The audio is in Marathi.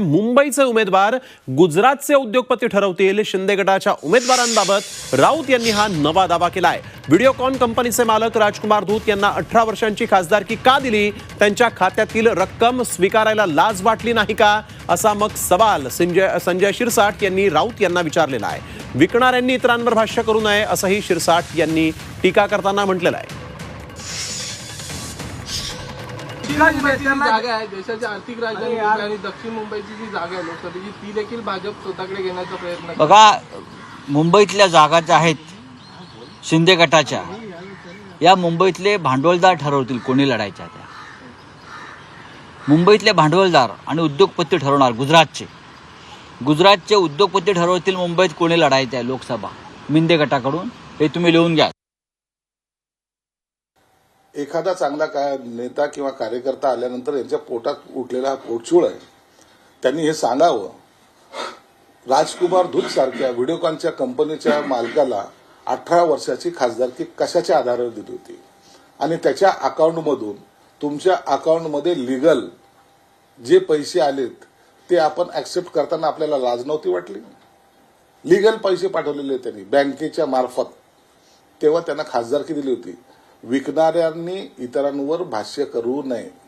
मुंबईचे उमेदवार गुजरातचे उद्योगपती ठरवतील शिंदे गटाच्या उमेदवारांबाबत राऊत यांनी हा नवा दावा केलाय. व्हिडिओकॉन कंपनीचे मालक राजकुमार धूत यांना अठरा वर्षांची खासदारकी का दिली? त्यांच्या खात्यातील रक्कम स्वीकारायला लाज वाटली नाही का? असा मग सवाल संजय संजय शिरसाट यांनी राऊत यांना विचारलेला आहे. विकणाऱ्यांनी इतरांवर भाष्य करू नये असंही शिरसाट यांनी टीका करताना म्हटलेलं आहे. जागा आहे देशाची आर्थिक राजधानी आणि दक्षिण मुंबईची जी जागा आहे लोकसभेची ती देखील भाजप स्वतःकडे घेण्याचा प्रयत्न. बघा मुंबईतल्या जागा ज्या आहेत शिंदे गटाच्या या मुंबईतले भांडवलदार ठरवतील कोणी लढायच्या त्या. मुंबईतले भांडवलदार आणि उद्योगपती ठरवणार गुजरातचे. गुजरातचे उद्योगपती ठरवतील मुंबईत कोणी लढायचं आहे लोकसभा मिंदे गटाकडून हे तुम्ही लिहून घ्या. एखादा चांगला काय नेता किंवा कार्यकर्ता आल्यानंतर यांच्या पोटात उठलेला हा पोटशूळ आहे. त्यांनी हे सांगावं. राजकुमार धूत सारख्या व्हिडिओकॉनच्या कंपनीच्या मालकाला अठरा वर्षाची खासदारकी कशाच्या आधारावर दिली होती? आणि त्याच्या अकाउंटमधून तुमच्या अकाउंटमध्ये लिगल जे पैसे आलेत ते आपण ऍक्सेप्ट करताना आपल्याला लाज नव्हती वाटली? लिगल पैसे पाठवलेले त्यांनी बँकेच्या मार्फत. तेव्हा त्यांना खासदारकी दिली होती. विकणाऱ्यांनी इतरांवर भाष्य करू नये.